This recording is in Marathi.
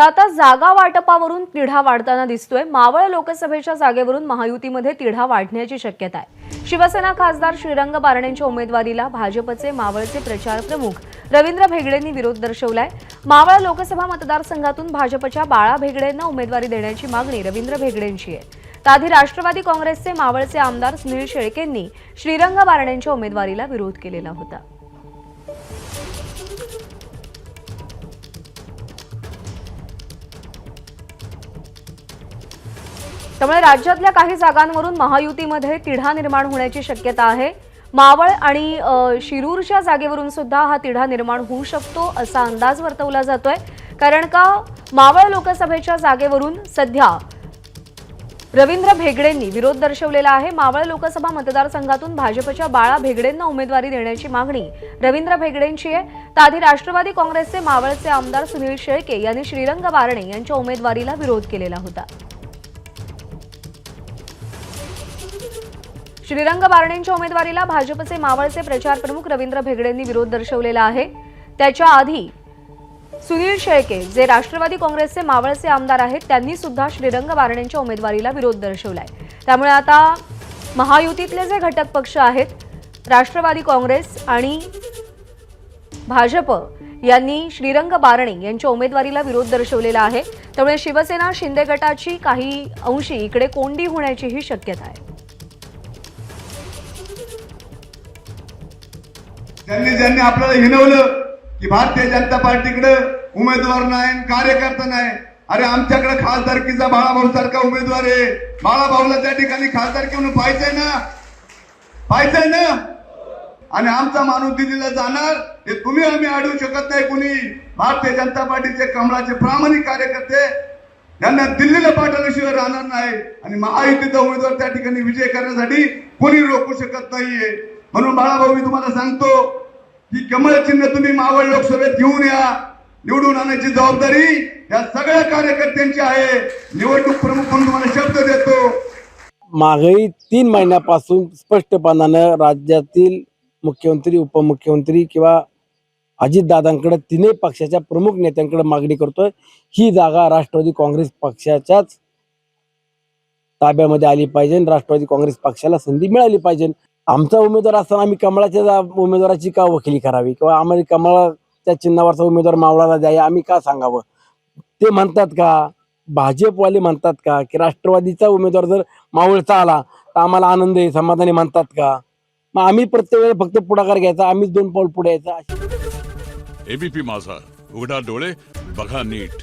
तर आता जागा वाटपावरून तिढा वाढताना दिसतोय. मावळ लोकसभेच्या जागेवरून महायुतीमध्ये तिढा वाढण्याची शक्यता आहे. शिवसेना खासदार श्रीरंग बारणेंच्या उमेदवारीला भाजपचे मावळचे प्रचार प्रमुख रवींद्र भेगडेंनी विरोध दर्शवलाय. मावळ लोकसभा मतदारसंघातून भाजपच्या बाळा भेगडेंना उमेदवारी देण्याची मागणी रवींद्र भेगडेंची आहे. त्याआधी आधी राष्ट्रवादी काँग्रेसचे मावळचे आमदार सुनील शेळकेंनी श्रीरंग बारणेंच्या उमेदवारीला विरोध केलेला होता. त्यामुळे राज्यातल्या काही जागांवरून महायुतीमध्ये तिढा निर्माण होण्याची शक्यता आहे. मावळ आणि शिरूरच्या जागेवरून सुद्धा हा तिढा निर्माण होऊ शकतो असा अंदाज वर्तवला जातोय. कारण का मावळ लोकसभेच्या जागेवरून सध्या रवींद्र भेगडेंनी विरोध दर्शवलेला आहे. मावळ लोकसभा मतदारसंघातून भाजपच्या बाळा भेगडेंना उमेदवारी देण्याची मागणी रवींद्र भेगडेंची आहे. तर आधी राष्ट्रवादी काँग्रेसचे मावळचे आमदार सुनील शेळके यांनी श्रीरंग बारणे यांच्या उमेदवारीला विरोध केलेला होता. श्रीरंग बारणेंच्या उमेदवारीला भाजपचे मावळचे प्रचार प्रमुख रवींद्र भेगडेंनी विरोध दर्शवलेला आहे. त्याच्या आधी सुनील शेळके जे राष्ट्रवादी काँग्रेसचे मावळचे आमदार आहेत त्यांनी सुद्धा श्रीरंग बारणेंच्या उमेदवारीला विरोध दर्शवलाय. त्यामुळे आता महायुतीतले जे घटक पक्ष आहेत राष्ट्रवादी काँग्रेस आणि भाजप यांनी श्रीरंग बारणे यांच्या उमेदवारीला विरोध दर्शवलेला आहे. त्यामुळे शिवसेना शिंदे गटाची काही अंशी इकडे कोंडी होण्याचीही शक्यता आहे. त्यांनी ज्यांनी आपल्याला हिनवलं की भारतीय जनता पार्टीकडे उमेदवार नाही कार्यकर्ता नाही. अरे आमच्याकडे खासदारकीचा बाळाभाऊ सारखा उमेदवार आहे. बाळाभाऊला त्या ठिकाणी खासदारकी म्हणून पाहिजे ना? पाहिजे ना? आणि आमचा माणूस दिल्लीला जाणार हे तुम्ही आम्ही अडवू शकत नाही कुणी. भारतीय जनता पार्टीचे कमळाचे प्रामाणिक कार्यकर्ते यांना दिल्लीला पाठवल्याशिवाय राहणार नाही. आणि महायुतीचा उमेदवार त्या ठिकाणी विजय करण्यासाठी कोणी रोखू शकत नाहीये. म्हणून बाळाभाऊ मी तुम्हाला सांगतो की कमळ चिन्ह तुम्ही मावळ लोकसभेत घेऊन या. निवडून आणण्याची जबाबदारी या सगळ्या कार्यकर्त्यांची आहे. निवडणूक प्रमुख म्हणून तुम्हाला शब्द देतो. मागही तीन महिन्यापासून स्पष्टपणानं राज्यातील मुख्यमंत्री उपमुख्यमंत्री किंवा अजितदादांकडे तिन्ही पक्षाच्या प्रमुख नेत्यांकडे मागणी करतोय. ही जागा राष्ट्रवादी काँग्रेस पक्षाच्याच ताब्यामध्ये आली पाहिजे राष्ट्रवादी काँग्रेस पक्षाला संधी मिळाली पाहिजे. आमचा उमेदवार असताना आम्ही कमळाच्या उमेदवाराची का वकिली करावी? किंवा आम्हाला कमळाच्या चिन्हावरचा उमेदवार मावळाला द्यावा आम्ही का सांगावं? ते म्हणतात का? भाजपवाले म्हणतात का? की राष्ट्रवादीचा उमेदवार जर मावळचा आला तर आम्हाला आनंद आहे समाधानी म्हणतात का? मग आम्ही प्रत्येक वेळेला फक्त पुढाकार घ्यायचा आम्हीच दोन पाऊल पुढे यायचा. एबीपी माझा उघडा डोळे बघा नीट.